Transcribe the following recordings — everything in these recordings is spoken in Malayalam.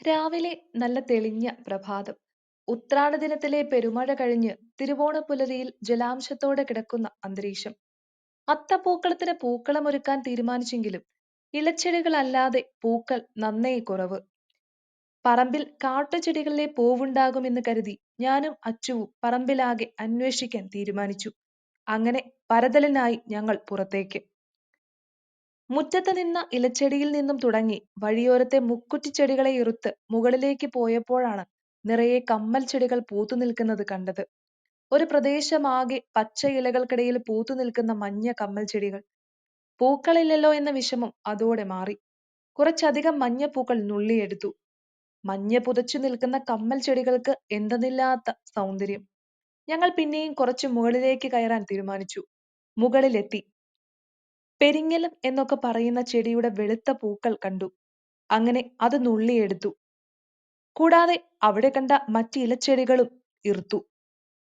രാവിലെ നല്ല തെളിഞ്ഞ പ്രഭാതം. ഉത്രാട ദിനത്തിലെ പെരുമഴ കഴിഞ്ഞ് തിരുവോണപ്പുലരിയിൽ ജലാംശത്തോടെ കിടക്കുന്ന അന്തരീക്ഷം. അത്തപ്പൂക്കളത്തിന് പൂക്കളമൊരുക്കാൻ തീരുമാനിച്ചെങ്കിലും ഇലച്ചെടികളല്ലാതെ പൂക്കൾ നന്നേ കുറവ്. പറമ്പിൽ കാട്ടുചെടികളിലെ പൂവുണ്ടാകുമെന്ന് കരുതി ഞാനും അച്ചുവും പറമ്പിലാകെ അന്വേഷിക്കാൻ തീരുമാനിച്ചു. അങ്ങനെ പരതലിനായി ഞങ്ങൾ പുറത്തേക്ക്. മുറ്റത്ത് നിന്ന ഇലച്ചെടിയിൽ നിന്നും തുടങ്ങി വഴിയോരത്തെ മുക്കുറ്റിച്ചെടികളെ ഇറുത്ത് മുകളിലേക്ക് പോയപ്പോഴാണ് നിറയെ കമ്മൽ ചെടികൾ പൂത്തു നിൽക്കുന്നത് കണ്ടത്. ഒരു പ്രദേശമാകെ പച്ച ഇലകൾക്കിടയിൽ പൂത്തു നിൽക്കുന്ന മഞ്ഞ കമ്മൽ ചെടികൾ. പൂക്കളില്ലല്ലോ എന്ന വിഷമം അതോടെ മാറി. കുറച്ചധികം മഞ്ഞപ്പൂക്കൾ നുള്ളിയെടുത്തു. മഞ്ഞ പുതച്ചു നിൽക്കുന്ന കമ്മൽ ചെടികൾക്ക് എന്തെന്നില്ലാത്ത സൗന്ദര്യം. ഞങ്ങൾ പിന്നെയും കുറച്ച് മുകളിലേക്ക് കയറാൻ തീരുമാനിച്ചു. മുകളിലെത്തി. പെരിങ്ങലം എന്നൊക്കെ പറയുന്ന ചെടിയുടെ വെളുത്ത പൂക്കൾ കണ്ടു. അങ്ങനെ അത് നുള്ളിയെടുത്തു. കൂടാതെ അവിടെ കണ്ട മറ്റിലച്ചെടികളും ഇറുത്തു.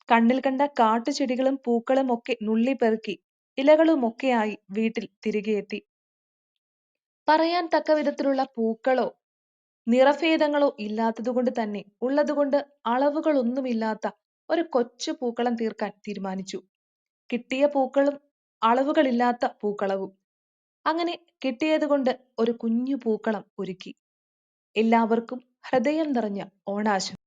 കണ്ണിൽ കണ്ട കാട്ടുചെടികളും പൂക്കളും ഒക്കെ നുള്ളിപ്പെറുക്കി ഇലകളുമൊക്കെയായി വീട്ടിൽ തിരികെ എത്തി. പറയാൻ തക്ക വിധത്തിലുള്ള പൂക്കളോ നിറഭേദങ്ങളോ ഇല്ലാത്തതുകൊണ്ട് തന്നെ ഉള്ളതുകൊണ്ട് അളവുകളൊന്നുമില്ലാത്ത ഒരു കൊച്ചു പൂക്കളം തീർക്കാൻ തീരുമാനിച്ചു. കിട്ടിയ പൂക്കളും അളവുകളില്ലാത്ത പൂക്കളവും. അങ്ങനെ കിട്ടിയതുകൊണ്ട് ഒരു കുഞ്ഞു പൂക്കളം ഒരുക്കി. എല്ലാവർക്കും ഹൃദയം നിറഞ്ഞ ഓണാശംസ